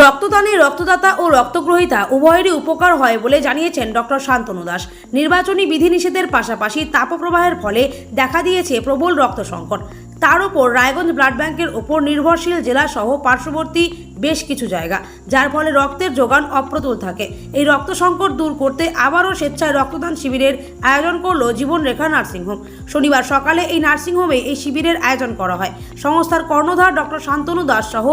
রক্তদানে রক্তদাতা ও রক্তগ্রহীতা উভয়েরই উপকার হয় বলে জানিয়েছেন ডক্টর শান্তনু দাস। নির্বাচনী বিধিনিষেধের পাশাপাশি তাপপ্রবাহের ফলে দেখা দিয়েছে প্রবল রক্ত সংকট। তার উপর রায়গঞ্জ ব্লাড ব্যাংকের উপর নির্ভরশীল জেলা সহ পার্শ্ববর্তী বেশ কিছু জায়গা, যার ফলে রক্তের যোগান অপ্রতুল থাকে। এই রক্ত সংকট দূর করতে আবারও স্বেচ্ছায় রক্তদান শিবিরের আয়োজন করল জীবনরেখা নার্সিংহোম। শনিবার সকালে এই নার্সিংহোমে এই শিবিরের আয়োজন করা হয়। সংস্থার কর্ণধার ডক্টর শান্তনু দাস সহ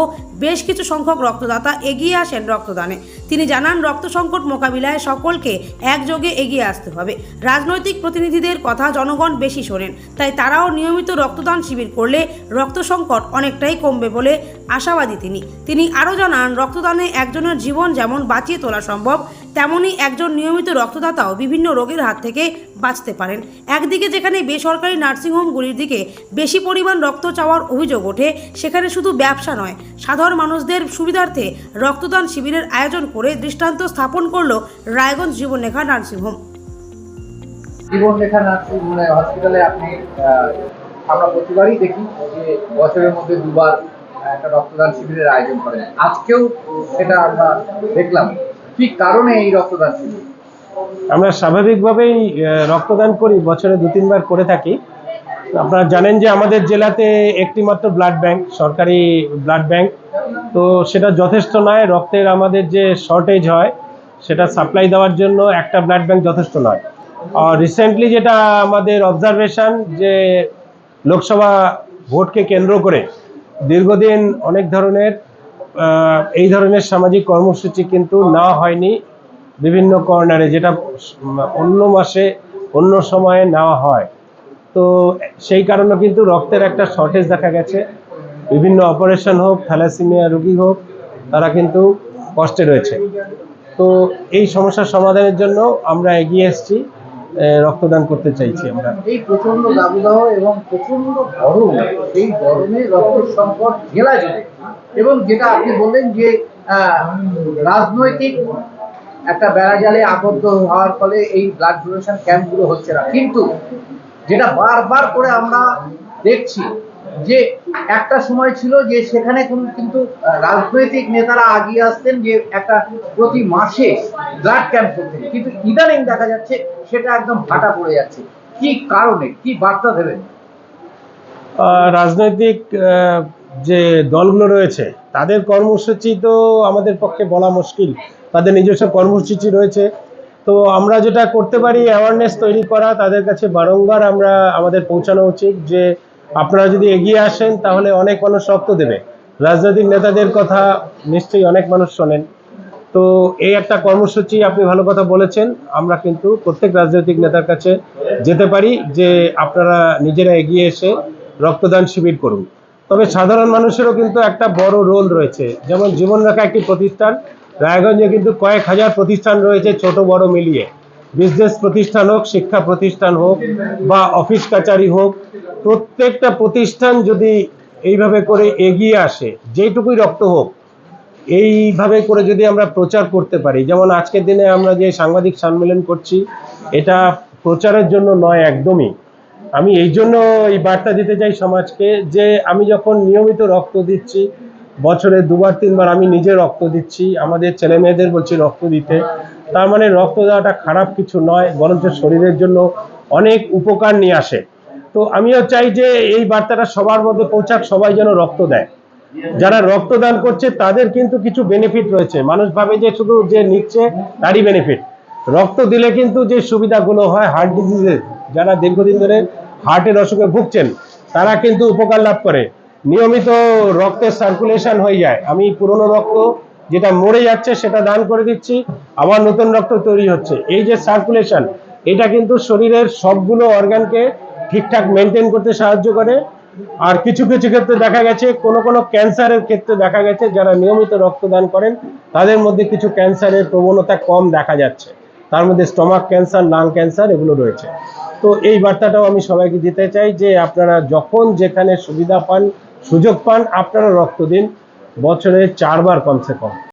বেশ কিছু সংখ্যক রক্তদাতা এগিয়ে আসেন রক্তদানে। তিনি জানান, রক্ত সংকট মোকাবিলায় সকলকে একযোগে এগিয়ে আসতে হবে। রাজনৈতিক প্রতিনিধিদের কথা জনগণ বেশি শোনেন, তাই তারাও নিয়মিত রক্তদান শিবির করলে রক্ত সংকট অনেকটাই কমবে বলে আশাবাদী তিনি। তিনি আরও জানান, রক্তদানে একজনের জীবন যেমন বাঁচিয়ে তোলা সম্ভব, তেমনি একজন নিয়মিত রক্তদাতাও বিভিন্ন রোগের হাত থেকে বাঁচতে পারেন। একদিকে যেখানে বেসরকারি নার্সিংহোমগুলির দিকে বেশি পরিমাণ রক্ত চাওয়ার অভিযোগ ওঠে, সেখানে শুধু ব্যবসা নয়, সাধারণ মানুষদের সুবিধার্থে রক্তদান শিবিরের আয়োজন করে দৃষ্টান্ত স্থাপন করল Raiganj Jibanrekha nursing home. Jiban Rekha nursing হসপিটালে আপনি আমরা প্রতিবারই দেখি যে বছরের মধ্যে দুবার একটা রক্তদান শিবিরের আয়োজন করেন আজকেও সেটা আমরা দেখলাম। কি কারণে এই রক্তদান শিবির? আমরা স্বাভাবিকভাবেই রক্তদান করি, বছরে দু, তিনবার করে থাকি। আপনারা জানেন যে আমাদের জেলাতে একটি মাত্র ব্লাড ব্যাংক, সরকারি ব্লাড ব্যাংক। তো সেটা যথেষ্ট নয়, রক্তের আমাদের যে শর্টেজ হয়, সেটা সাপ্লাই দেওয়ার জন্য একটা ব্লাড ব্যাংক যথেষ্ট নয়। আর রিসেন্টলি যেটা আমাদের অবজারভেশন যে লোকসভা ভোটকে কেন্দ্র করে দীর্ঘদিন অনেক ধরনের এই ধরনের সামাজিক কর্মসূচি কিন্তু নেওয়া হয়নি। বিভিন্ন কর্নারে যেটা অন্য মাসে অন্য সময়ে নেওয়া হয়। তো সেই কারণে কিন্তু রক্তের একটা শর্টেজ দেখা গেছে। বিভিন্ন অপারেশন হোক থ্যালাসিমিয়া রোগী হোক, তারা কিন্তু কষ্টে রয়েছে। তো এই সমস্যার সমাধানের জন্য আমরা এগিয়ে এসেছি। রক্তদান করতে চাইছি আমরা। এই প্রচণ্ড দাবদাহ এবং প্রচণ্ড গরম, এই গরমে রক্ত সংকট জেলা যাবে এবং যেটা আপনি বললেন যে রাজনৈতিক একটা বেড়াজালে আবদ্ধ হওয়ার ফলে এই ব্লাড ডোনেশন ক্যাম্পগুলো হচ্ছে না। কিন্তু যেটা বারবার করে আমরা দেখছি যে একটা সময় ছিল যে সেখানে কোন- কিন্তু রাজনৈতিক নেতারা আগিয়ে আসতেন যে একটা প্রতি মাসে ব্লাড ক্যাম্প করতেন। কিন্তু ইদানিং দেখা যাচ্ছে সেটা একদম ভাটা পড়ে যাচ্ছে। কি কারণে? কি বার্তা দেবেন? রাজনৈতিক যে দলগুলো রয়েছে, তাদের কর্মসূচি তো আমাদের পক্ষে বলা মুশকিল। তাদের নিজস্ব কর্মসূচি রয়েছে। তো আমরা যেটা করতে পারি অ্যাওয়ারনেস তৈরি করা, তাদের কাছে বারংবার আমরা, আমাদের পৌঁছানো উচিত যে আপনারা যদি এগিয়ে আসেন, তাহলে অনেক মানুষ রক্ত দেবে। রাজনৈতিক নেতাদের কথা নিশ্চয়ই অনেক মানুষ শোনেন। তো এই একটা কর্মসূচি আপনি ভালো কথা বলেছেন। আমরা কিন্তু প্রত্যেক রাজনৈতিক নেতার কাছে যেতে পারি যে আপনারা নিজেরা এগিয়ে এসে রক্তদান শিবির করুন। তবে সাধারণ মানুষেরও কিন্তু একটা বড় রোল রয়েছে। যেমন জীবন জীবনরেখা একটি প্রতিষ্ঠান, রায়গঞ্জে কিন্তু কয়েক হাজার প্রতিষ্ঠান রয়েছে ছোট বড় মিলিয়ে। বিজনেস প্রতিষ্ঠান হোক, শিক্ষা প্রতিষ্ঠান হোক বা অফিস কাচারি হোক প্রত্যেকটা প্রতিষ্ঠান যদি এইভাবে করে এগিয়ে আসে যেটুকুই রক্ত হোক, এইভাবে করে যদি আমরা প্রচার করতে পারি, যেমন আজকের দিনে আমরা যে সাংবাদিক সম্মেলন করছি, এটা প্রচারের জন্য নয়, একদমই। আমি এই জন্য এই বার্তা দিতে চাই সমাজকে যে আমি যখন নিয়মিত রক্ত দিচ্ছি, বছরে দুবার, তিনবার আমি নিজে রক্ত দিচ্ছি, আমাদের ছেলে মেয়েদের বলছি রক্ত দিতে। তার মানে রক্ত দেওয়াটা খারাপ কিছু নয়, বরঞ্চ শরীরের জন্য অনেক উপকার নিয়ে আসে। তো আমিও চাই যে এই বার্তাটা সবার মধ্যে পৌঁছাক, সবাই যেন রক্ত দেয়। যারা রক্তদান করছে, তাদের কিন্তু কিছু বেনিফিট রয়েছে। মানুষ ভাবে যে শুধু যে নিচ্ছে, তারই বেনিফিট রক্ত দিলে কিন্তু যে সুবিধাগুলো হয় হার্ট ডিজিজের যারা দীর্ঘদিন ধরে হার্টের অসুখে ভুগছেন, তারা কিন্তু উপকার লাভ করে। নিয়মিত রক্তের সার্কুলেশন হয়ে যায়। আমি পুরনো রক্ত যেটা মরে যাচ্ছে, সেটা দান করে দিচ্ছি। আবার নতুন রক্ত তৈরি হচ্ছে। এই যে সার্কুলেশন এটা কিন্তু শরীরের সবগুলো অর্গানকে ঠিকঠাক মেনটেন করতে সাহায্য করে। আর কিছু কিছু ক্ষেত্রে দেখা গেছে, কোনো কোনো ক্যান্সারের ক্ষেত্রে দেখা গেছে, যারা নিয়মিত রক্তদান করেন, তাদের মধ্যে কিছু ক্যান্সারের প্রবণতা কম দেখা যাচ্ছে। তার মধ্যে স্টমাক ক্যান্সার, লাং ক্যান্সার এগুলো রয়েছে। তো এই বার্তাটাও আমি সবাইকে দিতে চাই যে, আপনারা যখন যেখানে সুবিধা পান, সুযোগ পান, আপনারা রক্ত দিন। বছরে চারবার কমসে কম।